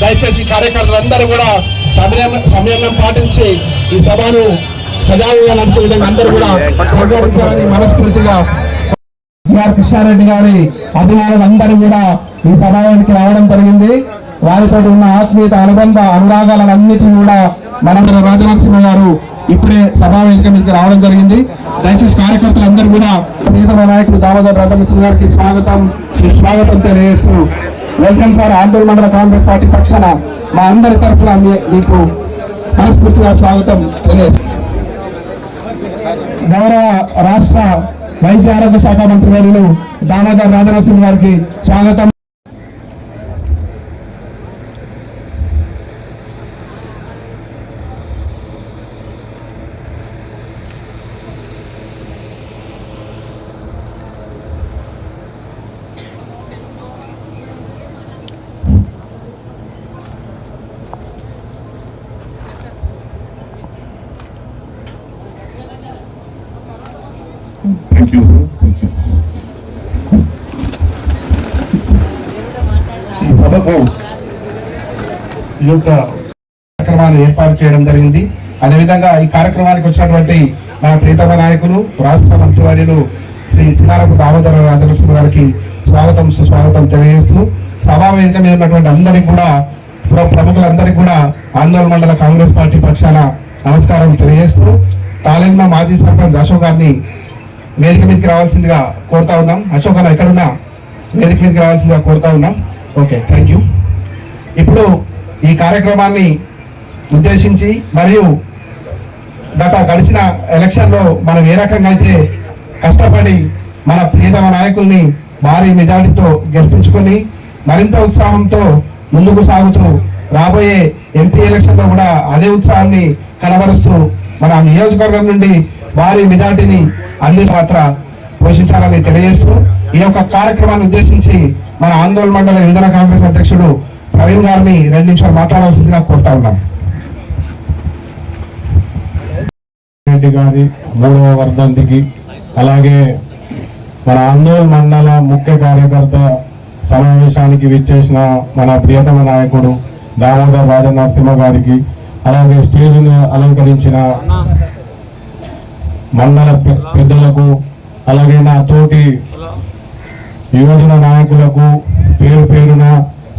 దయచేసి కార్యకర్తలందరూ కూడా సమయం సమయం పాటించి ఈ సభను సజావుగా నడిచే విధంగా అందరూ కూడా సహకరించాలని మనస్ఫూర్తిగా జిఆర్ కృష్ణారెడ్డి గారి అభిమానులందరూ కూడా ఈ సభానికి రావడం జరిగింది. వారితో ఉన్న ఆత్మీయత అనుబంధ అనురాగాలన్నిటిని కూడా మనందర రాజనరసింహ గారు ఇప్పుడే సభా వేదిక మీదకి రావడం జరిగింది. దయచేసి కార్యకర్తలందరూ కూడా ప్రియతమ నాయకుడు దామోదర్ రాజనరసింహ గారికి స్వాగతం. సుస్వాగతం తెలియజేస్తూ వెల్కమ్ సార్ ఆందోళన మండల కాంగ్రెస్ పార్టీ పక్షాన మా అందరి తరఫున మీకు మనస్ఫూర్తిగా స్వాగతం తెలియజేస్తాం గౌరవ రాష్ట్ర వైద్య ఆరోగ్య శాఖ మంత్రి వర్యులు దామోదర్ రాజనరసింహ గారికి స్వాగతం. థ్యాంక్ యూ ఈ సభకు ఈ యొక్క కార్యక్రమాన్ని ఏర్పాటు చేయడం జరిగింది. అదేవిధంగా ఈ కార్యక్రమానికి వచ్చినటువంటి మా ప్రీతమ నాయకులు రాష్ట్ర మంత్రివర్యులు శ్రీ శ్రీనారాయణ దామోదర రాజలక్ష్మి గారికి స్వాగతం సుస్వాగతం తెలియజేస్తూ సమావేశం మీద ఉన్నటువంటి అందరికీ కూడా ప్రముఖులందరికీ కూడా ఆందోళన మండల కాంగ్రెస్ పార్టీ పక్షాన నమస్కారం తెలియజేస్తూ తాలెంమ మాజీ సర్పంచ్ అశోక్ గారిని వేదిక మీదకి రావాల్సిందిగా కోరుతా ఉన్నాం. అశోక్ అన్న ఎక్కడున్నా వేదిక మీదకి రావాల్సిందిగా కోరుతా ఉన్నాం. ఓకే థ్యాంక్ యూ ఇప్పుడు ఈ కార్యక్రమాన్ని ఉద్దేశించి మరియు గత గడిచిన ఎలక్షన్లో మనం ఏ రకంగా అయితే కష్టపడి మన ప్రియతమ నాయకుల్ని భారీ మెజార్టీతో గెలిపించుకొని మరింత ఉత్సాహంతో ముందుకు సాగుతూ రాబోయే ఎంపీ ఎలక్షన్లో కూడా అదే ఉత్సాహాన్ని కనబరుస్తూ మన నియోజకవర్గం నుండి వారి మెజార్టీని అందే పాత్ర పోషించాలని తెలియజేస్తూ ఈ యొక్క కార్యక్రమాన్ని ఉద్దేశించి మన ఆందోళన మండల యువజన కాంగ్రెస్ అధ్యక్షుడు ప్రవీణ్ గారిని రెండు నిమిషాలు మాట్లాడవలసిందిగా కోరుతా ఉన్నాం. రెడ్డి గారి మూడవ వర్ధంతికి అలాగే మన ఆందోళన మండల ముఖ్య కార్యకర్త సమావేశానికి విచ్చేసిన మన ప్రియతమ నాయకుడు దామోదర్ రాజనరసింహ గారికి అలాగే స్టేజ్ను అలంకరించిన మండల పెద్దలకు అలాగే నా తోటి యువజన నాయకులకు పేరు పేరున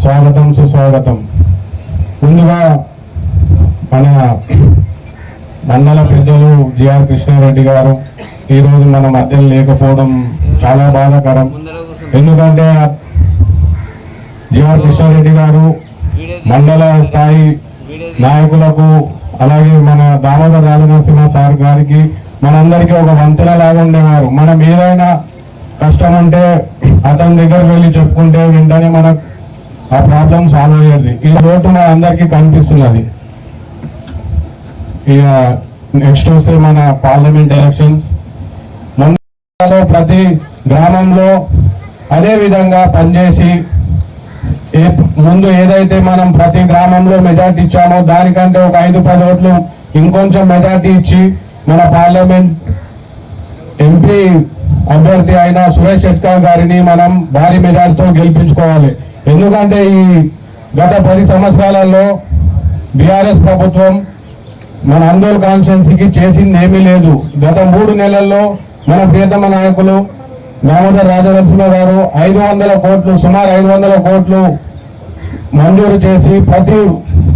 స్వాగతం సుస్వాగతం. ముందుగా మన మండల పెద్దలు జిఆర్ కృష్ణారెడ్డి గారు ఈరోజు మన మధ్యలో లేకపోవడం చాలా బాధాకరం. ఎందుకంటే జిఆర్ కృష్ణారెడ్డి గారు మండల స్థాయి నాయకులకు అలాగే మన దామోదర్ రాజనరసింహ సార్ గారికి మనందరికీ ఒక వంతెన లాగా ఉండేవారు. మనం ఏదైనా కష్టం ఉంటే అతని దగ్గర వెళ్ళి చెప్పుకుంటే వెంటనే మన ఆ ప్రాబ్లం సాల్వ్ అయ్యేది. ఈ లోటు మన అందరికీ కనిపిస్తున్నది. ఇక నెక్స్ట్ వస్తే మన పార్లమెంట్ ఎలక్షన్స్ ముందులో ప్రతి గ్రామంలో అదే విధంగా పనిచేసి ఏ ముందు ఏదైతే మనం ప్రతి గ్రామంలో మెజార్టీ ఇచ్చామో దానికంటే ఒక ఐదు పది ఓట్లు ఇంకొంచెం మెజార్టీ ఇచ్చి మన పార్లమెంట్ ఎంపీ అభ్యర్థి అయిన సురేష్ షెట్కర్ గారిని మనం భారీ మెజార్టీతో గెలిపించుకోవాలి. ఎందుకంటే ఈ గత పది సంవత్సరాలలో బీఆర్ఎస్ ప్రభుత్వం మన ఆందోళన కాన్స్టిట్యున్సీకి చేసింది ఏమీ లేదు. గత మూడు నెలల్లో మన ప్రియతమ నాయకులు దామోదర్ రాజనరసింహ గారు ఐదు వందల కోట్లు సుమారు ఐదు వందల కోట్లు మంజూరు చేసి ప్రతి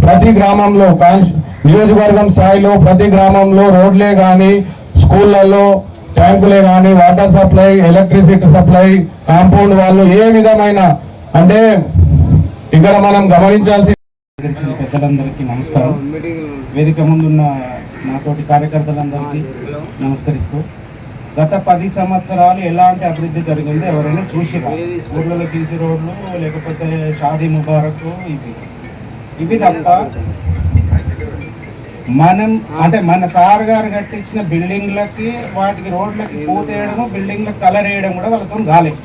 ప్రతి గ్రామంలో కాన్స్ నియోజకవర్గం స్థాయిలో ప్రతి గ్రామంలో రోడ్లే కానీ స్కూళ్ళల్లో ట్యాంకులే కానీ water supply electricity supply compound వాళ్ళు ఏ విధమైన అంటే ఇక్కడ మనం గమనించాల్సి పెద్దలందరికీ నమస్కారం. వేదిక ముందున్న నాతోటి కార్యకర్తలందరికీ నమస్కరిస్తూ గత పది సంవత్సరాలు ఎలాంటి అభివృద్ధి జరిగిందో ఎవరైనా చూసి ఊర్లలో సీసీ రోడ్లు లేకపోతే షాదీ ముబారక్ ఇవి. ఇవి తప్ప మనం అంటే మన సార్ గారు కట్టించిన బిల్డింగ్లకి వాటికి రోడ్లకి పూత వేయడము బిల్డింగ్లకు కలర్ వేయడం కూడా వాళ్ళతో కాలేదు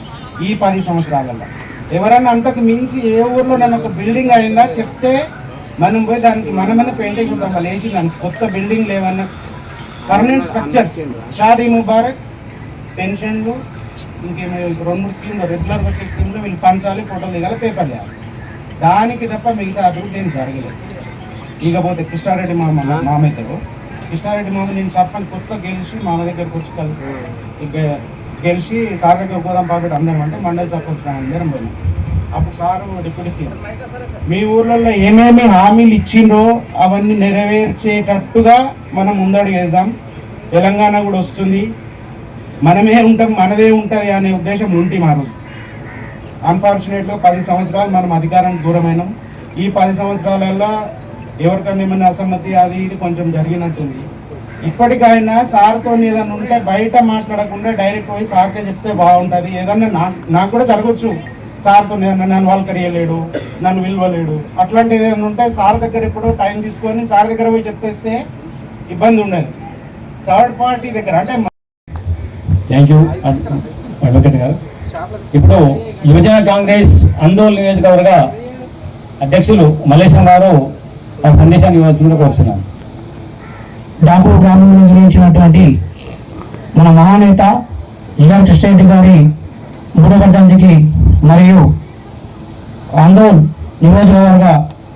ఈ పది సంవత్సరాలలో. ఎవరన్నా అంతకు మించి ఏ ఊర్లో నన్ను ఒక బిల్డింగ్ అయిందా చెప్తే మనం పోయి దానికి మనమైన పెయింటింగ్ చూద్దాం వాళ్ళు వేసి దానికి కొత్త బిల్డింగ్ లేవన్నా. పర్మనెంట్ స్ట్రక్చర్స్ షాదీ ముబారక్ పెన్షన్లు ఇంకేమో రెండు మూడు స్కీమ్లు రెగ్యులర్ వచ్చే స్కీమ్లు వీళ్ళు పంచాలి ఫోటోలు దిగాలి పేపర్ చేయాలి దానికి తప్ప మిగతా అభివృద్ధి ఏం జరగలేదు. ఇకపోతే కృష్ణారెడ్డి మామ మామయ్యతో. కృష్ణారెడ్డి మామ నేను సర్పంచ్ కొత్త గెలిచి మామ దగ్గరకు వచ్చి కలిసి గెలిచి సార్ దగ్గర పోదాం పాపేట అందరం అంటే మండలి సర్పంచ్ అందరం పోయినాం. అప్పుడు సారు డిప్యూటీ సీఎం. మీ ఊర్లలో ఏమేమి హామీలు ఇచ్చిండ్రో అవన్నీ నెరవేర్చేటట్టుగా మనం ముందడుగు వేద్దాం. తెలంగాణ కూడా వస్తుంది. మనమే ఉంటాం మనదే ఉంటుంది అనే ఉద్దేశం ఉంటే మా రోజు. అన్ఫార్చునేట్గా పది సంవత్సరాలు మనం అధికారానికి దూరమైనాం. ఈ పది సంవత్సరాలలో ఎవరికన్నా ఏమైనా అసమ్మతి అది ఇది కొంచెం జరిగినట్టుంది. ఇప్పటికైనా సార్తో ఏదైనా ఉంటే బయట మాట్లాడకుండా డైరెక్ట్ పోయి సార్కే చెప్తే బాగుంటుంది. ఏదన్నా నాకు నాకు కూడా జరగచ్చు. సార్తో నన్ను నన్ను వాళ్ళకరియలేడు నన్ను విలువలేడు. అట్లాంటిది ఏదైనా ఉంటే సార్ దగ్గర ఎప్పుడో టైం తీసుకొని సార్ దగ్గర పోయి చెప్పేస్తే ఇబ్బంది ఉండదు. థర్డ్ పార్టీ దగ్గర అంటే థ్యాంక్ యూ అడ్వకేట్ గారు. ఇప్పుడు యువజన కాంగ్రెస్ ఆందోళన నియోజకవర్గ అధ్యక్షులు మల్లేశం గారు ఒక సందేశాన్ని ఇవ్వాల్సిందిగా కోరుతున్నాను. డాపూర్ గ్రామంలో నిర్వహించినటువంటి మన మహానేత జిఆర్ కృష్ణారెడ్డి గారి మూడవ వర్ధంతికి మరియు ఆందోళన్ నియోజకవర్గ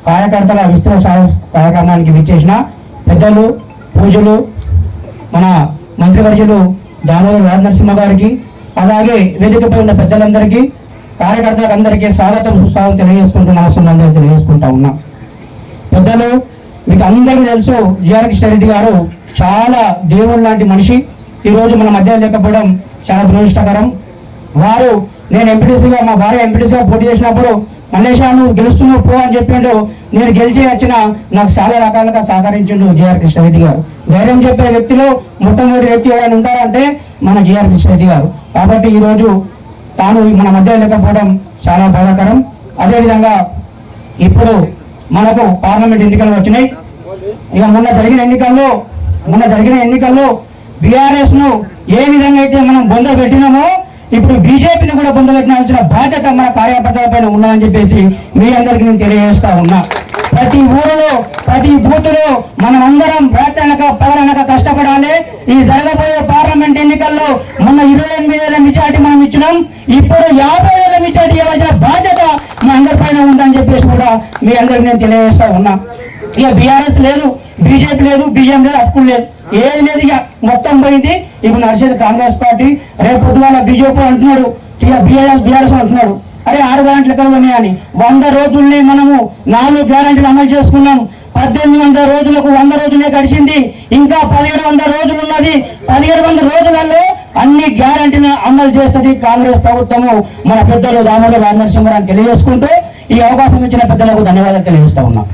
కార్యకర్తల విస్తృత సా- కార్యక్రమానికి విచ్చేసిన పెద్దలు పూజలు మన మంత్రివర్యులు దామోదర్ రాజ నరసింహ గారికి అలాగే వేదికపై ఉన్న పెద్దలందరికీ కార్యకర్తలందరికీ స్వాగతం సుస్వాగతం తెలియజేసుకుంటూ నమస్కారం తెలియజేసుకుంటా ఉన్నాం. పెద్దలు మీకు అందరికీ తెలుసు జిఆర్ కృష్ణారెడ్డి గారు చాలా దేవుడు లాంటి మనిషి. ఈరోజు మన మధ్య లేకపోవడం చాలా దురదృష్టకరం. వారు నేను ఎంపీటీసీగా మా భార్య ఎంపీటీసీగా పోటీ చేసినప్పుడు మల్లేషా నువ్వు గెలుస్తున్నావు పో అని చెప్పిండు నేను గెలిచి వచ్చిన నాకు చాలా రకాలుగా సహకరించిండు జిఆర్ కృష్ణారెడ్డి గారు. ధైర్యం చెప్పే వ్యక్తిలో మొట్టమొదటి వ్యక్తి ఎవరైనా ఉంటారంటే మన జిఆర్ కృష్ణారెడ్డి గారు. కాబట్టి ఈరోజు తాను మన మధ్య లేకపోవడం చాలా బాధాకరం. అదేవిధంగా ఇప్పుడు మనకు పార్లమెంట్ ఎన్నికలు వచ్చినాయి. ఇక మొన్న జరిగిన ఎన్నికల్లో మొన్న జరిగిన ఎన్నికల్లో బీఆర్ఎస్ను ఏ విధంగా అయితే మనం బొంద పెట్టినామో ఇప్పుడు బీజేపీని కూడా బొంద బాధ్యత మన కార్యకర్తలపైన ఉన్నదని చెప్పేసి మీ అందరికీ నేను తెలియజేస్తా ఉన్నా. ప్రతి ఊరిలో ప్రతి బూత్లో మనమందరం అందరం రాత్రనక పగలనక కష్టపడాలి. ఈ జరగబోయే పార్లమెంట్ ఎన్నికల్లో మొన్న ఇరవై ఎనిమిది వేల మెజార్టీ మనం ఇచ్చినాం. ఇప్పుడు యాభై వేల మెజార్టీ ఇవ్వాల్సిన బాధ్యత మీ అందరి పైన ఉందని చెప్పేసి కూడా మీ అందరికి నేను తెలియజేస్తా ఉన్నా. ఇక బీఆర్ఎస్ లేదు బీజేపీ లేదు బీజేపీ లేదు అప్పుడు లేదు. ఏది లేదు ఇక. మొత్తం పోయింది. ఇప్పుడు నడిచేది కాంగ్రెస్ పార్టీ రేపు పొద్దుగాల బీజేపీ అంటున్నాడు. ఇక బీఆర్ఎస్ బీఆర్ఎస్ అంటున్నాడు. అరే ఆరు గ్యారంటీలు ఎక్కడ ఉన్నాయని వంద రోజుల్ని మనము నాలుగు గ్యారెంటీలు అమలు చేసుకున్నాం. పద్దెనిమిది వందల రోజులకు వంద రోజులే గడిచింది. ఇంకా పదిహేడు వందల రోజులు ఉన్నది. పదిహేడు వందల రోజులలో అన్ని గ్యారంటీలను అమలు చేస్తుంది కాంగ్రెస్ ప్రభుత్వము. మన పెద్దలు దామోదర్ రాజ నరసింహరావు తెలియజేసుకుంటూ ఈ అవకాశం ఇచ్చిన పెద్దలకు ధన్యవాదాలు తెలియజేస్తా ఉన్నాం.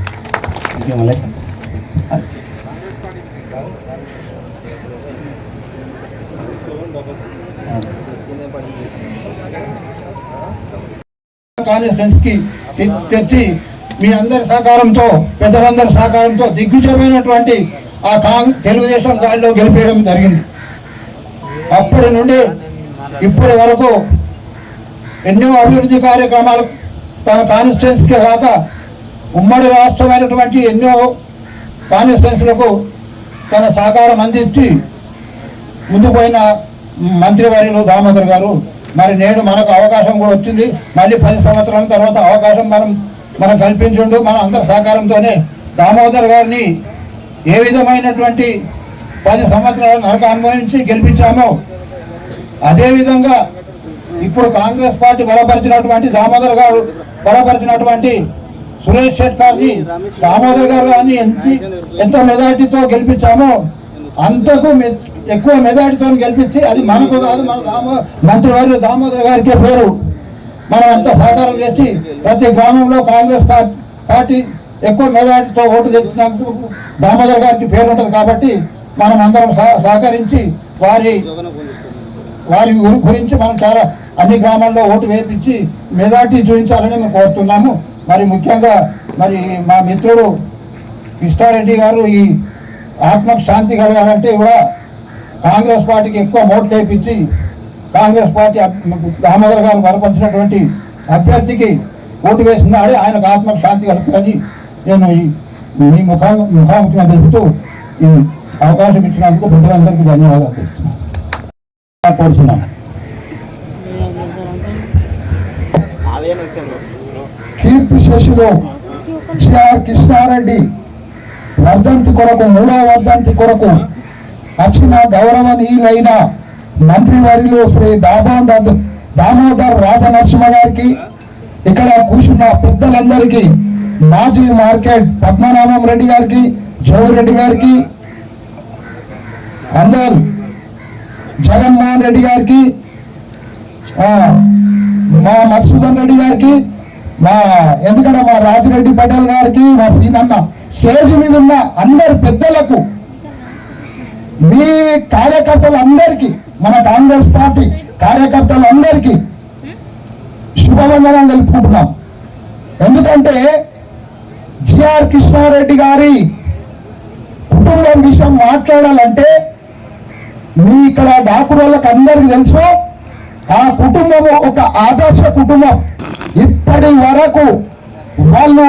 Thank you. మల్లేశం తెచ్చి మీ అందరి సహకారంతో పెద్దలందరి సహకారంతో దిగ్విజయమైనటువంటి ఆ కాంగ్ తెలుగుదేశం గాలిలో గెలిపేయడం జరిగింది. అప్పటి నుండి ఇప్పటి వరకు ఎన్నో అభివృద్ధి కార్యక్రమాలు తన కాన్స్టిట్యున్సీకి కాక ఉమ్మడి రాష్ట్రమైనటువంటి ఎన్నో కాన్స్టిట్యున్సీలకు తన సహకారం అందించి ముందుకు పోయిన మంత్రివర్యులు దామోదర్ గారు మరి నేను మనకు అవకాశం కూడా వచ్చింది. మళ్ళీ పది సంవత్సరాల తర్వాత అవకాశం మనం మనం కల్పించుండు మన అందరి సహకారంతోనే దామోదర్ గారిని ఏ విధమైనటువంటి పది సంవత్సరాల నరక అనుభవించి గెలిపించామో అదేవిధంగా ఇప్పుడు కాంగ్రెస్ పార్టీ బలపరిచినటువంటి దామోదర్ గారు బలపరిచినటువంటి సురేష్ శెట్టార్ని దామోదర్ గారు గారిని ఎంత ఎంత మెజార్టీతో గెలిపించామో అంతకు మె- ఎక్కువ మెజార్టీతో గెలిపించి అది మనకు కాదు మన దామో మంత్రివారి దామోదర్ గారికే పేరు. మనం అంతా సహకారం చేసి ప్రతి గ్రామంలో కాంగ్రెస్ పార్టీ ఎక్కువ మెజార్టీతో ఓటు తెచ్చినందుకు దామోదర్ గారికి పేరు ఉంటుంది కాబట్టి మనం అందరం సహ- సహకరించి వారి వారి ఊరి గురించి మనం చాలా అన్ని గ్రామాల్లో ఓటు వేయించి మెజార్టీ చూపించాలని మేము కోరుతున్నాము. మరి ముఖ్యంగా మరి మా మిత్రుడు కృష్ణారెడ్డి గారు ఈ ఆత్మకు శాంతి కలగాలంటే కూడా కాంగ్రెస్ పార్టీకి ఎక్కువ ఓట్లు వేయించి కాంగ్రెస్ పార్టీ దామోదర్ గారు బలపరిచినటువంటి అభ్యర్థికి ఓటు వేసుకున్నాడే ఆయనకు ఆత్మకు శాంతి కలుగుతుందని నేను ఈ మీ ముఖా ముఖాముఖిగా తెలుపుతూ ఈ అవకాశం ఇచ్చినందుకు ప్రజలందరికీ ధన్యవాదాలు తెలుపుతున్నాను. కోరుతున్నాను. కీర్తి శశిలో సిఆర్ కృష్ణారెడ్డి వర్ధంతి కొరకు మూడవ వర్ధంతి కొరకు వచ్చిన గౌరవనీయులైన మంత్రివర్యులు శ్రీ దామోదర్ దామోదర్ రాజనరసింహ గారికి ఇక్కడ కూర్చున్న పెద్దలందరికీ మాజీ మార్కెట్ పద్మనాభం రెడ్డి గారికి జోగిరెడ్డి గారికి అందరు జగన్మోహన్ రెడ్డి గారికి మా మధుసూదన్ రెడ్డి గారికి మా ఎందుకంటే మా రాజిరెడ్డి పటేల్ గారికి మా సీనన్న స్టేజ్ మీద ఉన్న అందరు పెద్దలకు మీ కార్యకర్తలందరికీ మన కాంగ్రెస్ పార్టీ కార్యకర్తలందరికీ శుభవందనాలు తెలుపుకుంటున్నాం. ఎందుకంటే జిఆర్ కృష్ణారెడ్డి గారి కుటుంబం విషయం మాట్లాడాలంటే మీ ఇక్కడ డాకురోళ్ళకి అందరికి తెలుసు ఆ కుటుంబం ఒక ఆదర్శ కుటుంబం. ఇప్పటి వరకు వాళ్ళు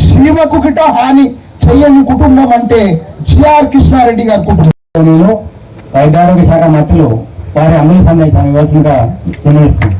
సీమకు గిట హాని చెయ్యని కుటుంబం అంటే జిఆర్ కృష్ణారెడ్డి గారి కుటుంబం. నేను వైద్యారోగ్య శాఖ మంత్రులు వారి అమలు సందేశాన్ని ఇవ్వాల్సిందిగా నిర్ణయిస్తున్నాను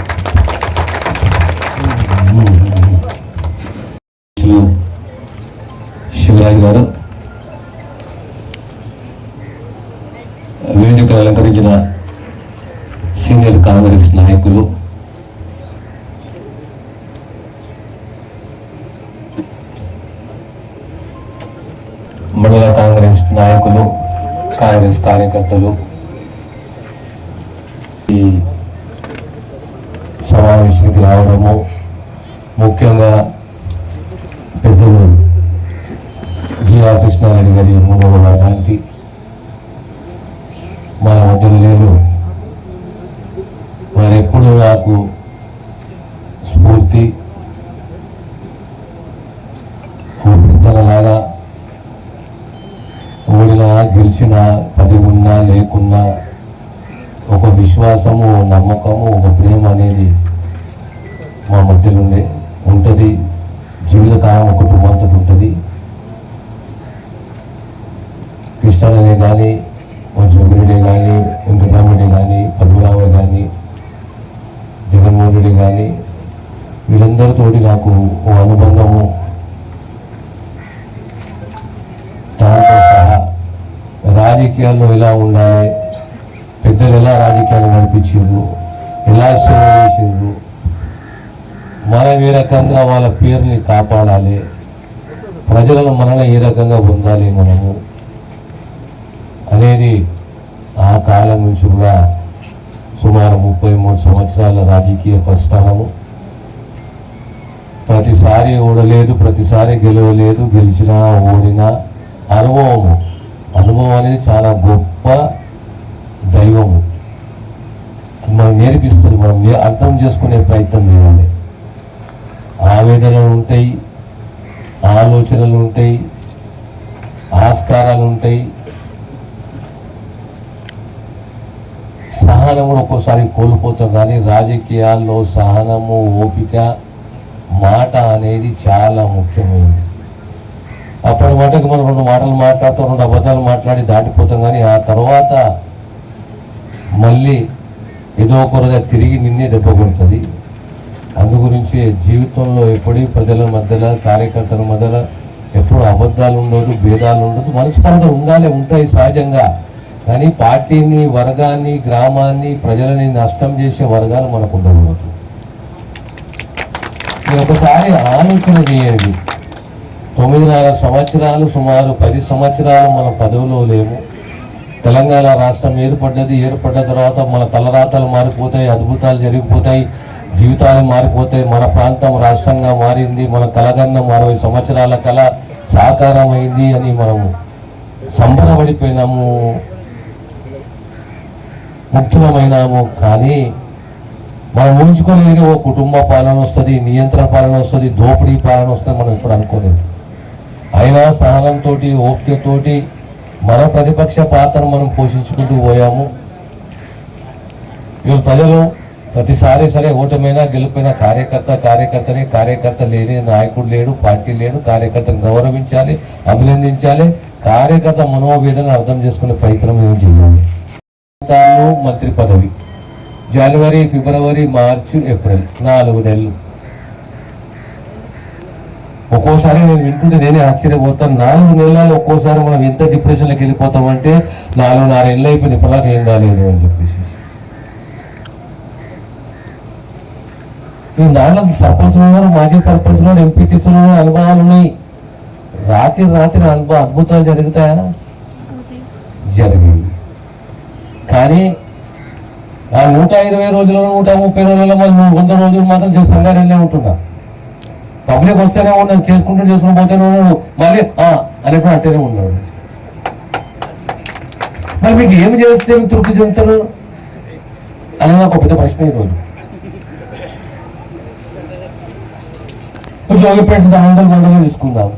జిఆర్ కృష్ణారెడ్డి గారి మూడవ నడిపించారు ఎలా సేవ చేశారు మనం ఏ రకంగా వాళ్ళ పేరుని కాపాడాలి ప్రజలను మనల్ని ఏ రకంగా పొందాలి మనము అనేది ఆ కాలం నుంచి కూడా సుమారు ముప్పై మూడు సంవత్సరాల రాజకీయ ప్రస్థానము. ప్రతిసారి ఓడలేదు ప్రతిసారి గెలవలేదు గెలిచినా ఓడినా అనుభవము. అనుభవం అనేది చాలా గొప్ప దైవము. మనం నేర్పిస్తుంది మనం అర్థం చేసుకునే ప్రయత్నం చేయాలి. ఆవేదనలు ఉంటాయి ఆలోచనలు ఉంటాయి ఆస్కారాలు ఉంటాయి. సహనం కూడా ఒక్కోసారి కోల్పోతాం కానీ రాజకీయాల్లో సహనము ఓపిక మాట అనేది చాలా ముఖ్యమైనది. అప్పటి మటుకు మనం రెండు మాటలు మాట్లాడుతూ రెండు అబద్ధాలు మాట్లాడి దాటిపోతాం కానీ ఆ తర్వాత మళ్ళీ ఏదో ఒకరుగా తిరిగి నిన్నే దెబ్బ కొడుతుంది. అందు గురించి జీవితంలో ఎప్పుడీ ప్రజల మధ్యలో కార్యకర్తల మధ్యలో ఎప్పుడు అబద్ధాలు ఉండదు భేదాలు ఉండదు. మనస్పర్ధ ఉండాలి ఉంటాయి సహజంగా. కానీ పార్టీని వర్గాన్ని గ్రామాన్ని ప్రజలని నష్టం చేసే వర్గాలు మనకు ఉండకూడదు. ఒకసారి ఆలోచన చేయండి. తొమ్మిదిన్నర సంవత్సరాలు సుమారు పది సంవత్సరాలు మన పదవిలో లేము. తెలంగాణ రాష్ట్రం ఏర్పడ్డది ఏర్పడ్డ తర్వాత మన తలరాతలు మారిపోతాయి అద్భుతాలు జరిగిపోతాయి జీవితాలు మారిపోతాయి మన ప్రాంతం రాష్ట్రంగా మారింది మన కలగన్నం అరవై సంవత్సరాల కళ సాకారమైంది అని మనము సంబరపడిపోయినాము ముఖ్యమైనాము. కానీ మనం ఊహించుకోలేదు ఓ కుటుంబ పాలన వస్తుంది నియంత్రణ పాలన వస్తుంది దోపిడీ పాలన వస్తుంది మనం ఇప్పుడు అనుకోలేదు. అయినా సహనంతో ఓపికతోటి మన ప్రతిపక్ష పాత్రను మనం పోషించుకుంటూ పోయాము. ఇవాళ ప్రజలు ప్రతిసారి సరే ఓటమైనా గెలుపైనా కార్యకర్త కార్యకర్తని కార్యకర్త లేని నాయకుడు లేడు పార్టీ లేడు కార్యకర్తను గౌరవించాలి అభినందించాలి కార్యకర్త మనోవేదనను అర్థం చేసుకునే ప్రయత్నం మేము చేయాలి. మంత్రి పదవి. జనవరి ఫిబ్రవరి మార్చి ఏప్రిల్ నాలుగు నెలలు. ఒక్కోసారి నేను వింటుంటే నేనే ఆశ్చర్యపోతాను. నాలుగు నెలలు ఒక్కోసారి మనం ఎంత డిప్రెషన్లోకి వెళ్ళిపోతామంటే నాలుగు ఏళ్ళు అయిపోయింది ఇప్పటిదాకా ఏం కాలేదు అని చెప్పేసి. ఈ దాంట్లో సర్పంచులు ఉన్నారు మాజీ సర్పంచులు ఉన్నారు ఎంపీటీసులు ఉన్నారు అనుభవాలు ఉన్నాయి. రాత్రి రాత్రి అనుభవ అద్భుతాలు జరుగుతాయా? జరిగింది కానీ ఆ నూట ఇరవై రోజులలో నూట ముప్పై రోజులలో మళ్ళీ వంద రోజులు మాత్రం చేసి సంగారెడ్డిలో ఉంటున్నా. పబ్లిక్ వస్తేనే ఉన్నాను చేసుకుంటూ చేసుకుని పోతేనే ఉన్నాడు. మళ్ళీ ఆ అనేటువంటి అంటేనే ఉన్నాడు. మరి మీకు ఏమి చేస్తే తృప్తి చెందుతారు? అని నాకు పెద్ద ప్రశ్న ఈరోజు. జోగిపేట వందల మండలం తీసుకుందాం.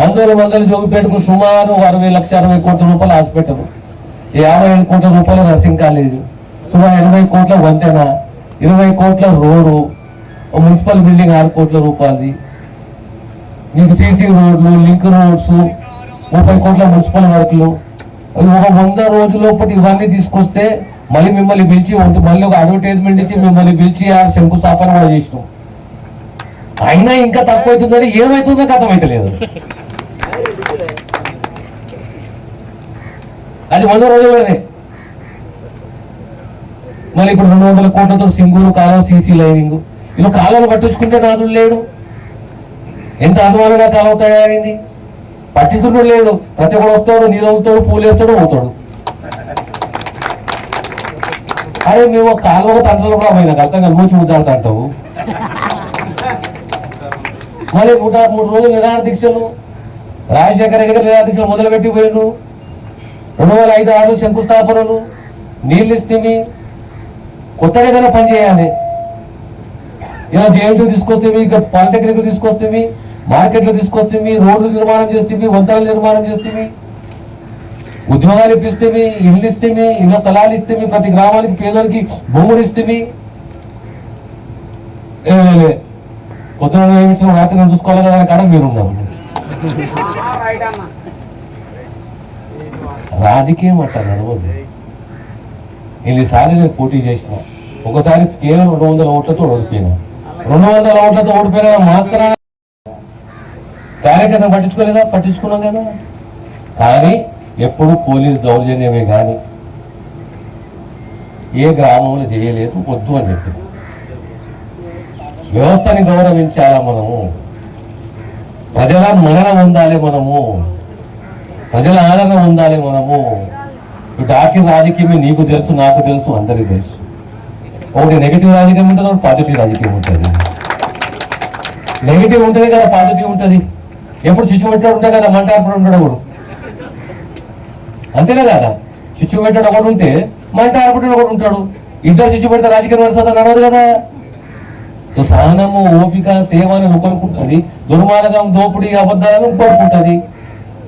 వందల జోగిపేటకు సుమారు అరవై లక్ష అరవై కోట్ల రూపాయల హాస్పిటల్. యాభై ఐదు కోట్ల రూపాయల నర్సింగ్ కాలేజ్. సుమారు ఎనభై కోట్ల వంతెన ఇరవై కోట్ల రోడ్డు మున్సిపల్ బిల్డింగ్ ఆరు కోట్ల రూపాయలది. నీకు సీసీ రోడ్లు లింక్ రోడ్స్ ముప్పై కోట్ల మున్సిపల్ వర్క్లు. అది ఒక వంద రోజులపాటు ఇవన్నీ తీసుకొస్తే మళ్ళీ మిమ్మల్ని పిలిచి మళ్ళీ ఒక అడ్వర్టైజ్మెంట్ ఇచ్చి మిమ్మల్ని పిలిచి ఆ శంకుస్థాపన కూడా చేసినాం. అయినా ఇంకా తక్కువ అవుతుందని ఏమవుతుందో నాకు అది వంద రోజుల్లోనే. మళ్ళీ ఇప్పుడు రెండు వందల కోట్లతో సింగూరు కాలం సీసీ లైనింగ్. ఇలా కాలాలు పట్టించుకుంటే నాదుడు లేడు. ఎంత అనుమానంగా కాలం తయారైంది పట్టించుకుంటూ లేడు. ప్రతి ఒక్కడు వస్తాడు నీళ్ళు అవుతాడు పూలు వేస్తాడు పోతాడు. అరే మేము కాలువ తండ్రులు కూడా పోయినా. అర్థం కాదు మూచి ముద్దాడుతా అంటావు మళ్ళీ నూట మూడు రోజులు నిరాహార దీక్షలు. రాజశేఖర రెడ్డి గారు నిరాహార దీక్షలు మొదలుపెట్టి పోయాను రెండు వేల ఐదు ఆరు శంకుస్థాపనలు. నీళ్ళు ఇస్తే కొత్తగా ఏదైనా పని చేయాలి. ఇలా జేఎంటీ తీసుకొస్తే ఇక పాలిటెక్నిక్ తీసుకొస్తే మార్కెట్లు తీసుకొస్తే రోడ్లు నిర్మాణం చేస్తే వంతెనలు నిర్మాణం చేస్తే ఉద్యోగాలు ఇప్పిస్తే ఇల్లు ఇస్తే ఇళ్ళ స్థలాలు ఇస్తే ప్రతి గ్రామానికి పేదోనికి భూములు ఇస్తే కొత్త నియమించిన రాత్రి నేను చూసుకోవాలి కదా కాడ మీరు రాజకీయం అంటారు నడవద్దు. ఎన్నిసార్లు నేను పోటీ చేసిన ఒకసారి కేవలం రెండు వందల ఓట్లతో ఓడిపోయినా. రెండు వందల ఓట్లతో ఓడిపోయినా మాత్రమే కార్యకర్తను పట్టించుకోలేదా? పట్టించుకున్నాం కదా. కానీ ఎప్పుడు పోలీస్ దౌర్జన్యమే కానీ ఏ గ్రామంలో చేయలేదు వద్దు అని చెప్పింది వ్యవస్థని గౌరవించాలా మనము? ప్రజల మరణ ఉండాలి మనము? ప్రజల ఆదరణ ఉండాలి మనము? ఇటు డాక్టర్ రాజకీయమే నీకు తెలుసు నాకు తెలుసు అందరికీ తెలుసు. ఒకటి నెగిటివ్ రాజకీయం ఉంటుంది ఒకటి పాజిటివ్ రాజకీయం ఉంటుంది. నెగిటివ్ ఉంటుంది కదా పాజిటివ్ ఉంటుంది. ఎప్పుడు చిచ్చు పెట్టాడు ఉంటే కదా మంట అప్పుడు ఉంటాడు ఒకడు. అంతేనా కదా? చిచ్చు పెట్టాడు ఒకడు ఉంటే మంట ఆడపడ్డాడు ఒకడు ఉంటాడు. ఇద్దరు చిచ్చు పెడితే రాజకీయం నడుస్తుందా నడవదు కదా? సో సహనము ఓపిక సేవ అని ఒకరుకుంటుంది దుర్మార్గం దోపిడీ అబద్ధాలను ఇంకొకరుకుంటుంది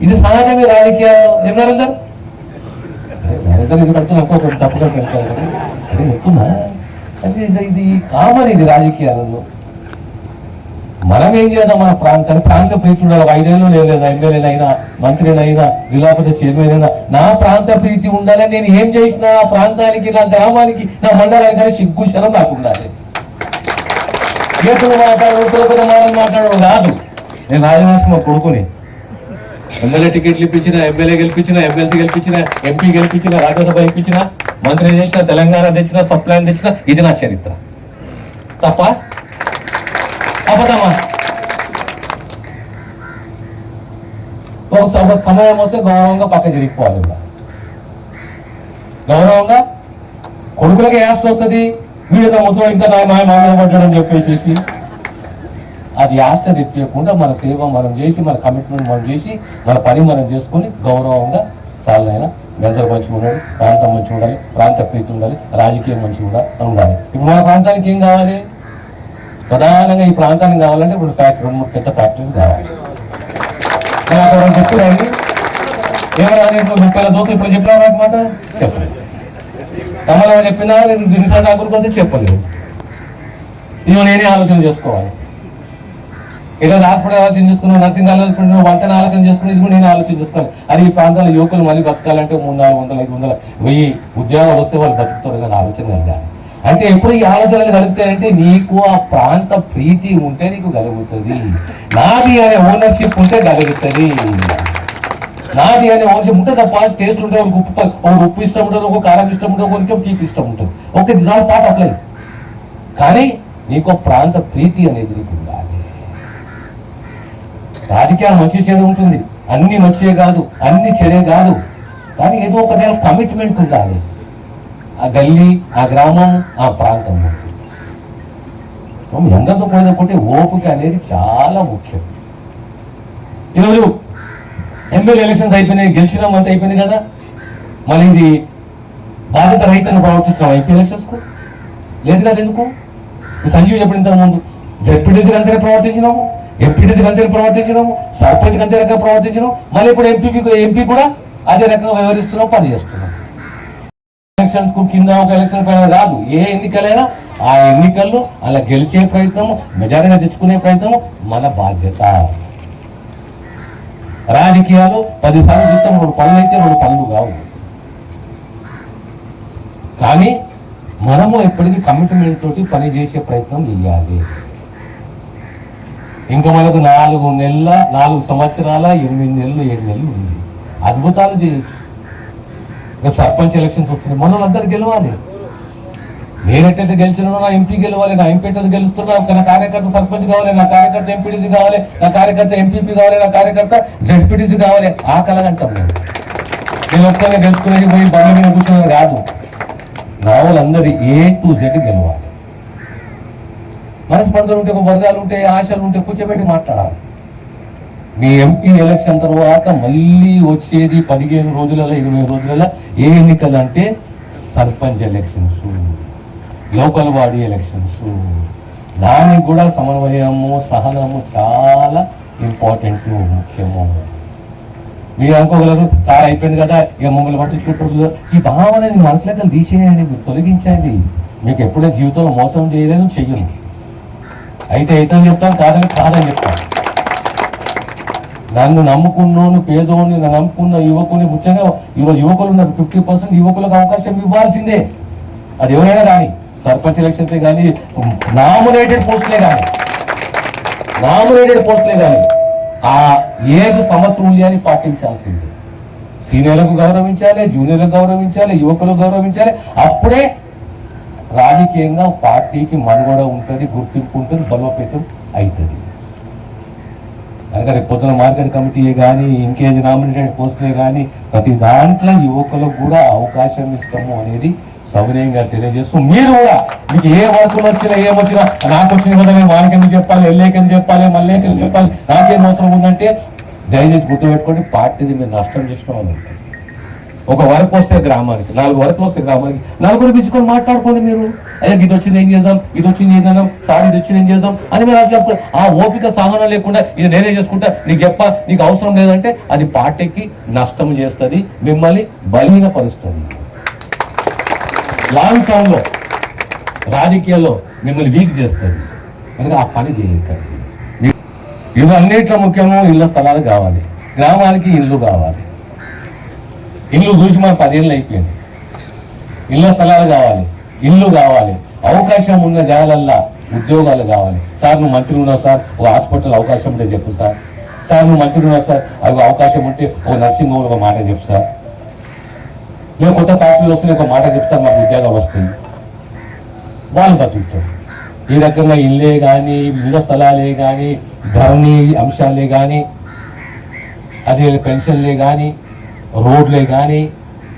ఇది సహజమే రాజకీయాలు ఏం నరేందర్ నరేందర్ ఇది కడుతున్నా తప్పుగా పెడతారు కదా అదే చెప్తున్నా అంటే ఇది- కామన్ ఇది రాజకీయాలలో. మనం ఏం చేద్దాం మన ప్రాంతాన్ని? ప్రాంత ప్రీతి ఉండాలి ఐదేళ్ళు నేను లేదా ఎమ్మెల్యేనైనా మంత్రినైనా జిల్లాపతి చైర్మన్ అయినా నా ప్రాంత ప్రీతి ఉండాలని నేను ఏం చేసినా నా ప్రాంతానికి నా గ్రామానికి నా మండలానికి కానీ సిగ్గు శరం నాకు ఉండాలి. చేతులు మాట్లాడు ఉత్తర మాట్లాడడం కాదు నేను రాజవంశం మా కొడుకుని. ఎమ్మెల్యే టికెట్లు ఇప్పించిన ఎమ్మెల్యే గెలిపించిన ఎమ్మెల్సీ గెలిపించిన ఎంపీ గెలిపించిన రాజ్యసభ ఇప్పించిన మంత్రి చేసిన తెలంగాణ తెచ్చిన సప్లైన్ తెచ్చిన ఇది నా చరిత్ర. తప్ప? అబద్ధమా ఒక సమయం వస్తే గౌరవంగా పక్క తిరిగిపోవాలి గౌరవంగా కొడుకులకి యాస్ట్ వస్తుంది. వీడు ముసలి ఇంత నా మాయ చెప్పేసి అది యాస్ట్ తెప్పకుండా మన సేవ మనం చేసి మన కమిట్మెంట్ మనం చేసి మన పని మనం చేసుకొని గౌరవంగా చాలైనా గంటలు మంచిగా ఉండాలి ప్రాంతం మంచిగా ఉండాలి ప్రాంత ప్రీతి ఉండాలి రాజకీయం మంచిగా కూడా ఉండాలి. ఇప్పుడు మన ప్రాంతానికి ఏం కావాలి? ప్రధానంగా ఈ ప్రాంతానికి కావాలంటే ఇప్పుడు ఫ్యాక్టరీ రెండు మూడు పెద్ద ఫ్యాక్టరీస్ కావాలి. నేను అక్కడ ఏమన్నా ఇప్పుడు ముప్పై దోశలు ఇప్పుడు చెప్పినా నాకు మాట? చెప్పలేదు. కమలం చెప్పినా? నేను దినిసా ఠాకూర్ కోసం చెప్పలేదు. ఇవి నేనే ఆలోచన చేసుకోవాలి. ఏదో హాస్పిటల్ ఆలోచన చేసుకున్నావు నర్సింగ్ ఆలోచన వంటన ఆలోచన చేసుకుని ఇది కూడా నేను ఆలోచన చేసుకోవాలి అది ఈ ప్రాంతాల యువకులు మళ్ళీ బతకాలంటే మూడు నాలుగు వందల ఐదు వందల వెయ్యి ఉద్యోగాలు వస్తే వాళ్ళు బతుకుతారు కానీ ఆలోచన కలగాలి అంటే ఎప్పుడు ఈ ఆలోచనలు కలుగుతాయంటే నీకు ఆ ప్రాంత ప్రీతి ఉంటే నీకు కలుగుతుంది. నాది అనే ఓనర్షిప్ ఉంటే కలుగుతుంది. నాది అనే ఓనర్షిప్ ఉంటే తప్ప టేస్ట్ ఉంటే ఒక ఉప్పు ఒక ఉప్పు ఇష్టం ఉంటుంది ఒక కారం ఇష్టం ఉంటుంది ఒకరికి తీపి ఇష్టం ఉంటుంది. Okay this all part of life కానీ నీకు ప్రాంత ప్రీతి అనేది నీకు రాజకీయాలు మంచి చెడు ఉంటుంది. అన్ని మంచియే కాదు అన్ని చెడే కాదు. కానీ ఏదో ఒక నెల కమిట్మెంట్ ఉండాలి. ఆ గల్లీ ఆ గ్రామం ఆ ప్రాంతం మనం ఎందరితో పోయినప్పుడు ఓపిక అనేది చాలా ముఖ్యం. ఈరోజు ఎమ్మెల్యే ఎలక్షన్స్ అయిపోయినాయి గెలిచినాం అంత అయిపోయింది కదా. మళ్ళీ ఇది బాధ్యత రహితంగా ప్రవర్తిస్తున్నాం ఎంపీ ఎలక్షన్స్కు లేదు కదా ఎందుకు? సంజీవ్ చెప్పిన ఇంతకు ముందు. జెడ్పీటీసీ అంతనే ప్రవర్తించినాము. ఎంపీటీసీకి అంతే ప్రవర్తించినాము సర్పంచ్ అంతే రకంగా ప్రవర్తించినాం మళ్ళీ ఇప్పుడు ఎంపీ ఎంపీ కూడా అదే రకంగా వ్యవహరిస్తున్నాం పనిచేస్తున్నాం ఎలక్షన్స్కు కింద ఒక ఎలక్షన్ పైన కాదు ఏ ఎన్నికలైనా ఆ ఎన్నికల్లో అలా గెలిచే ప్రయత్నం మెజారిటీ తెచ్చుకునే ప్రయత్నం మన బాధ్యత. రాజకీయాలు పదిసార్లు చూస్తాం రెండు పనులు అయితే రెండు పనులు కావు. కానీ మనము ఎప్పటికీ కమిట్మెంట్ తోటి పని చేసే ప్రయత్నం చేయాలి. ఇంకా మనకు నాలుగు నెలల నాలుగు సంవత్సరాల ఎనిమిది నెలలు ఏడు నెలలు ఉంది. అద్భుతాలు చేయొచ్చు. రేపు సర్పంచ్ ఎలక్షన్స్ వస్తున్నాయి. మన గెలవాలి. నేనెట్టయితే గెలిచినా నా ఎంపీ గెలవాలి నా ఎంపీ ఎట్టయితే గెలుస్తున్నా నా కార్యకర్త సర్పంచ్ కావాలి నా కార్యకర్త ఎంపీడీసీ కావాలి నా కార్యకర్త ఎంపీపీ కావాలి నా కార్యకర్త జెడ్పీడీసీ కావాలి ఆ కలగంటాం నేను నేను ఒక్కనే గెలుచుకునేది పోయి బండ్ల మీద కూర్చున్నది కాదు. నా వాళ్ళందరి ఏ టు జెడ్ గెలవాలి. మనస్పర్ధలు ఉంటే ఒక వర్గాలు ఉంటే ఆశలు ఉంటే కూర్చోబెట్టి మాట్లాడాలి. మీ ఎంపీ ఎలక్షన్ తర్వాత మళ్ళీ వచ్చేది పదిహేను రోజులలో ఇరవై రోజులలో ఏ ఎన్నికలు అంటే sarpanch elections local body elections. దానికి కూడా సమన్వయము సహనము చాలా ఇంపార్టెంట్ ముఖ్యము. మీరు అనుకోగలరు చాలా అయిపోయింది కదా ఇక మమ్మల్ని పట్టించుకుంటారు ఈ భావనని మనసులోకి తీసేయండి మీరు తొలగించండి. మీకు ఎప్పుడైనా జీవితంలో మోసం చేయలేదు చెయ్యను. అయితే అయితే చెప్తాను కాదని కాదని చెప్తాను నన్ను నమ్ముకున్నోను పేదోని నన్ను నమ్ముకున్న యువకుని ముఖ్యంగా ఈరోజు యువకులు ఉన్నారు. ఫిఫ్టీ పర్సెంట్ యువకులకు అవకాశం ఇవ్వాల్సిందే. అది ఎవరైనా కానీ సర్పంచ్ ఎలక్షన్సే కానీ నామినేటెడ్ పోస్టులే కానీ నామినేటెడ్ పోస్టులే కానీ ఆ ఏది సమతుల్యాన్ని పాటించాల్సిందే. సీనియర్లకు గౌరవించాలి జూనియర్లకు గౌరవించాలి యువకులకు గౌరవించాలి. అప్పుడే రాజకీయంగా పార్టీకి మనుగడ ఉంటుంది గుర్తింపు ఉంటుంది బలోపేతం అవుతుంది కనుక రేపు పొద్దున మార్కెట్ కమిటీ కానీ ఇంకేది నామినేటెడ్ పోస్టులే కానీ ప్రతి దాంట్లో యువకులకు కూడా అవకాశం ఇస్తాము అనేది సౌకర్యంగా తెలియజేస్తూ మీరు కూడా మీకు ఏ వర్కులు వచ్చినా ఏం వచ్చినా నాకు వచ్చిన కదా నేను వానికని ఎందుకు చెప్పాలి ఎల్లేకని చెప్పాలి మళ్ళీ చెప్పాలి నాకేం అవసరం ఉందంటే దయచేసి గుర్తుపెట్టుకోండి పార్టీని మీరు నష్టం చేసిన ఒక వరకు వస్తే గ్రామానికి నాలుగు వరకు వస్తే గ్రామానికి. నలుగురు పిచ్చుకొని మాట్లాడుకోండి మీరు. అయ్యా ఇది వచ్చింది ఏం చేద్దాం? ఇది వచ్చింది ఏం చేద్దాం? సార్ ఇది వచ్చింది ఏం చేద్దాం? అని మీరు అట్లా ఆ ఓపిక సహనం లేకుండా ఇది నేనే చేసుకుంటా. నీకు చెప్ప నీకు అవసరం లేదంటే అది పార్టీకి నష్టం చేస్తుంది మిమ్మల్ని బలహీనపరుస్తుంది. లాంగ్ టర్మ్లో రాజకీయాల్లో మిమ్మల్ని వీక్ చేస్తుంది. కనుక ఆ పని చేయకండి ఇవన్నిట్లో ముఖ్యము ఇళ్ళ స్థలాలు కావాలి. గ్రామానికి ఇల్లు కావాలి. ఇల్లు చూసి మనం పదేళ్ళు అయిపోయింది. ఇళ్ళ స్థలాలు కావాలి ఇల్లు కావాలి అవకాశం ఉన్న జాగాలల్లా ఉద్యోగాలు కావాలి. సార్ నువ్వు మంత్రి ఉన్నావు సార్ ఒక హాస్పిటల్ అవకాశం ఉంటే చెప్పు సార్. సార్ నువ్వు మంత్రి ఉన్నావు సార్ అది అవకాశం ఉంటే ఒక నర్సింగ్ హోమ్ ఒక మాట చెప్పు సార్. మేము కొత్త పార్టీలు వస్తున్నాయి ఒక మాట చెప్తారు మాకు ఉద్యోగాలు వస్తాయి. వాళ్ళు బతుకుతారు. ఈ రకంగా ఇల్లే కానీ ఇళ్ళ స్థలాలే కానీ ధరణి అంశాలే కానీ అదే పెన్షన్లే కానీ రోడ్లే కానీ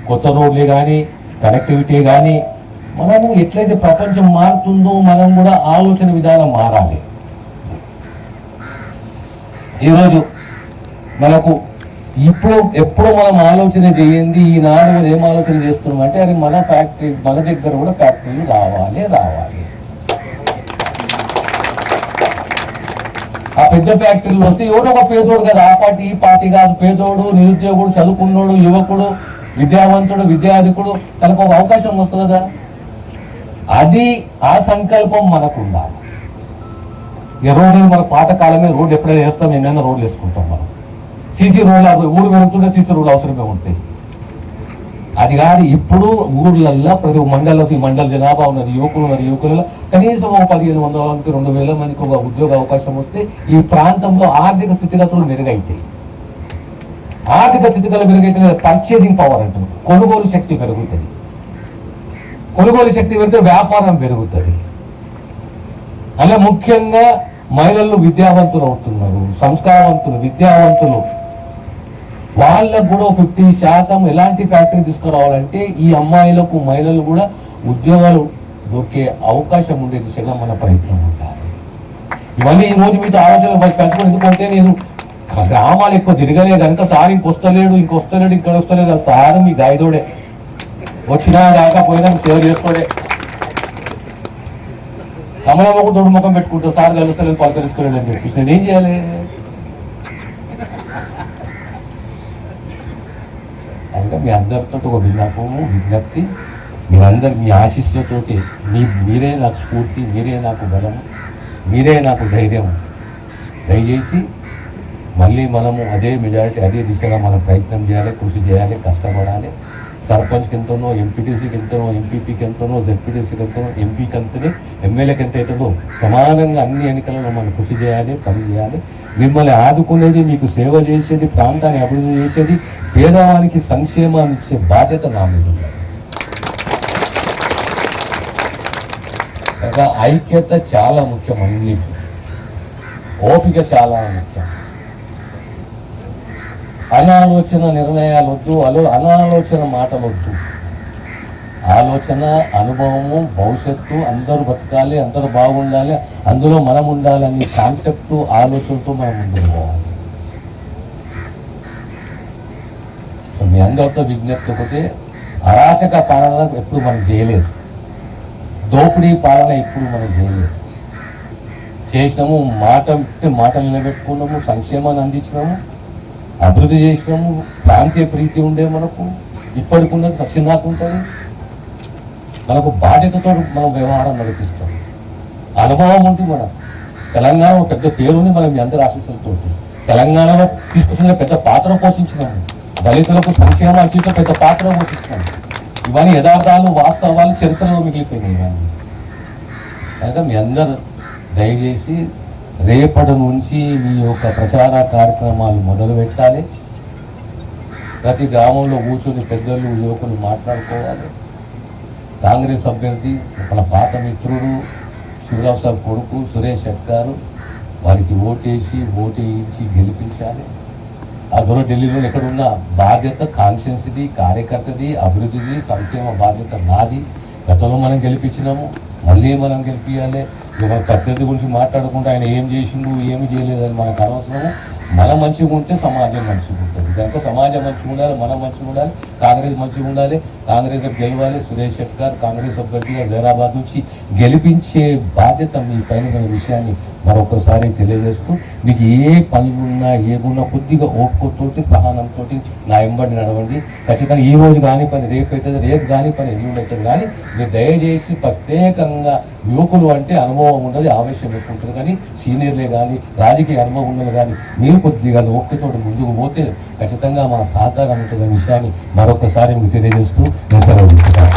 కొత్త రోడ్లే కానీ కనెక్టివిటీ కానీ మనము ఎట్లయితే ప్రపంచం మారుతుందో మనం కూడా ఆలోచన విధానం మారాలి. ఈరోజు మనకు ఇప్పుడు ఎప్పుడు మనం ఆలోచన చేయండి ఈనాడు ఏం ఆలోచన చేస్తున్నాం అంటే అది మన ఫ్యాక్టరీ మన దగ్గర కూడా ఫ్యాక్టరీలు రావాలి రావాలి. ఆ పెద్ద ఫ్యాక్టరీలు వస్తే ఎవడో ఒక పేదోడు కదా ఆ పార్టీ ఈ పార్టీ కాదు. పేదోడు నిరుద్యోగుడు చదువుకున్నోడు యువకుడు విద్యావంతుడు విద్యాధికుడు తనకు ఒక అవకాశం వస్తుంది కదా. అది ఆ సంకల్పం మనకు ఉండాలి ఈ రోడ్లు మన పాతకాలమే రోడ్లు ఎప్పుడైనా వేస్తాం ఎన్నైనా రోడ్లు వేసుకుంటాం మనం. సీసీ రోడ్లు ఊరు వెళ్తుంటే సీసీ రోడ్లు అవసరమే ఉంటాయి. అది కాదు ఇప్పుడు ఊర్లల్లో ప్రతి మండలం ఈ మండల జనాభా ఉన్నది యువకులు ఉన్నది యువకులలో కనీసం ఒక పదిహేను వందల మందికి రెండు వేల మందికి ఒక ఉద్యోగ అవకాశం వస్తే ఈ ప్రాంతంలో ఆర్థిక స్థితిగతులు మెరుగైతాయి. ఆర్థిక స్థితిగతులు మెరుగైతే పర్చేసింగ్ పవర్ అంటుంది కొనుగోలు శక్తి పెరుగుతుంది. కొనుగోలు శక్తి పెరిగితే వ్యాపారం పెరుగుతుంది. అలా ముఖ్యంగా మహిళలు విద్యావంతులు అవుతున్నారు సంస్కారవంతులు విద్యావంతులు వాళ్ళకు కూడా ఫిఫ్టీ శాతం ఎలాంటి ఫ్యాక్టరీ తీసుకురావాలంటే ఈ అమ్మాయిలకు మహిళలు కూడా ఉద్యోగాలు దొరికే అవకాశం ఉండే దిశగా మన ప్రయత్నం ఉండాలి. ఇవన్నీ ఈ రోజు మీతో ఆలోచన పెంచుకుని ఎందుకంటే నేను గ్రామాలు ఎక్కువ తిరగలే కనుక సార్ ఇంకొస్తలేడు ఇంకొస్తలేడు ఇక్కడ వస్తలేడు. సార్ మీ గాయదోడే వచ్చినా రాకపోయినా సేవ చేసుకోడే కమలమ్మకు తోడు ముఖం పెట్టుకుంటా. సార్ కలుస్తలేదు పలకరిస్తలేడు అని చెప్పేసి. నేను ఏం చేయాలి? కనుక మీ అందరితో ఒక విన్నపము విజ్ఞప్తి మీరందరు మీ ఆశీస్సులతోటి మీ మీరే నాకు స్ఫూర్తి మీరే నాకు బలము మీరే నాకు ధైర్యం దయచేసి మళ్ళీ మనము అదే మెజారిటీ అదే దిశగా మనం ప్రయత్నం చేయాలి కృషి చేయాలి కష్టపడాలి. సర్పంచ్కి ఎంతనో ఎంపీటీసీకి ఎంతనో ఎంపీపీకి ఎంతనో జెడ్పీటీసీకి ఎంతనో ఎంపీకి ఎంతనే ఎమ్మెల్యేకి ఎంత అవుతుందో సమానంగా అన్ని ఎన్నికలలో మనం కృషి చేయాలి పని చేయాలి. మిమ్మల్ని ఆదుకునేది మీకు సేవ చేసేది ప్రాంతాన్ని అభివృద్ధి చేసేది పేదవానికి సంక్షేమాన్ని ఇచ్చే బాధ్యత నా మీద ఉంది. ఐక్యత చాలా ముఖ్యం అన్నిటి ఓపిక చాలా ముఖ్యం. అనాలోచన నిర్ణయాలు వద్దు అలో అనాలోచన మాటలు వద్దు ఆలోచన అనుభవము భవిష్యత్తు అందరూ బతకాలి అందరూ బాగుండాలి అందులో మనం ఉండాలని కాన్సెప్ట్ ఆలోచనతో మనం ముందుకు పోవాలి మీ అందరితో విజ్ఞప్తి ఒకటి అరాచక పాలన ఎప్పుడు మనం చేయలేదు. దోపిడీ పాలన ఎప్పుడు మనం చేయలేదు. చేసినాము మాట ఇస్తే మాట నిలబెట్టుకున్నాము సంక్షేమాన్ని అందించినాము అభివృద్ధి చేసినాము ప్రాంతీయ ప్రీతి ఉండే మనకు ఇప్పటికున్నది సత్యనాకు ఉంటుంది మనకు బాధ్యతతో మనం వ్యవహారం నడిపిస్తాం. అనుభవం ఉంది మనం తెలంగాణ పెద్ద పేరుని మనం మీ అందరి ఆశీస్సులతో. తెలంగాణలో తీసుకొచ్చిన పెద్ద పాత్ర పోషించినాము దళితులకు సంక్షేమ అత్యంత పెద్ద పాత్ర పోషించినాము ఇవన్నీ యథార్థాలు వాస్తవాలు చరిత్రలో మిగిలిపోయినాయి ఇవన్నీ. కనుక మీ అందరు దయచేసి రేపటి నుంచి మీ యొక్క ప్రచార కార్యక్రమాలు మొదలు పెట్టాలి ప్రతి గ్రామంలో కూర్చొని పెద్దలు యువకులు మాట్లాడుకోవాలి. కాంగ్రెస్ అభ్యర్థి మన పాత మిత్రుడు శివరావు సార్ కొడుకు సురేష్ శెట్ గారు వారికి ఓటేసి ఓటేయించి గెలిపించాలి. ఆ దూరం ఢిల్లీలో ఎక్కడున్న బాధ్యత కాన్షియన్స్ది కార్యకర్తది అభివృద్ధిది సంక్షేమ బాధ్యత నాది. గతంలో మనం గెలిపించినాము మళ్ళీ మనం గెలిపించాలి ఇక ప్రత్యర్థి గురించి మాట్లాడకుండా ఆయన ఏం చేసిండు ఏమి చేయలేదని మనకు అనవసరము. మనం మంచిగా ఉంటే సమాజం మంచిగా ఉంటుంది. కనుక సమాజం మంచిగా ఉండాలి మనం మంచిగా ఉండాలి కాంగ్రెస్ మంచిగా ఉండాలి. కాంగ్రెస్ గెలవాలి. సురేష్ శెట్ గారు కాంగ్రెస్ అభ్యర్థిగా హైదరాబాద్ నుంచి గెలిపించే బాధ్యత మీ పైన విషయాన్ని మరొకసారి తెలియజేస్తూ మీకు ఏ పనులున్నా ఏమున్నా కొద్దిగా ఓపుకోతోటి సహనంతో నా ఎంబడి నడవండి. ఖచ్చితంగా ఈ రోజు కాని పని రేపు అవుతుంది రేపు కాని పని ఎల్లుండి అవుతుంది కానీ మీరు దయచేసి ప్రత్యేకంగా యువకులు అంటే అనుభవం ఉండదు ఆవేశం ఎక్కువ ఉంటుంది కానీ సీనియర్లే కానీ రాజకీయ అనుభవం ఉన్నది కానీ మీరు కొద్దిగా ఓపికతో ముందుకు పోతే ఖచ్చితంగా మా సహకారం ఉంటుందనే విషయాన్ని మరొకసారి మీకు తెలియజేస్తూ నేను సెలవు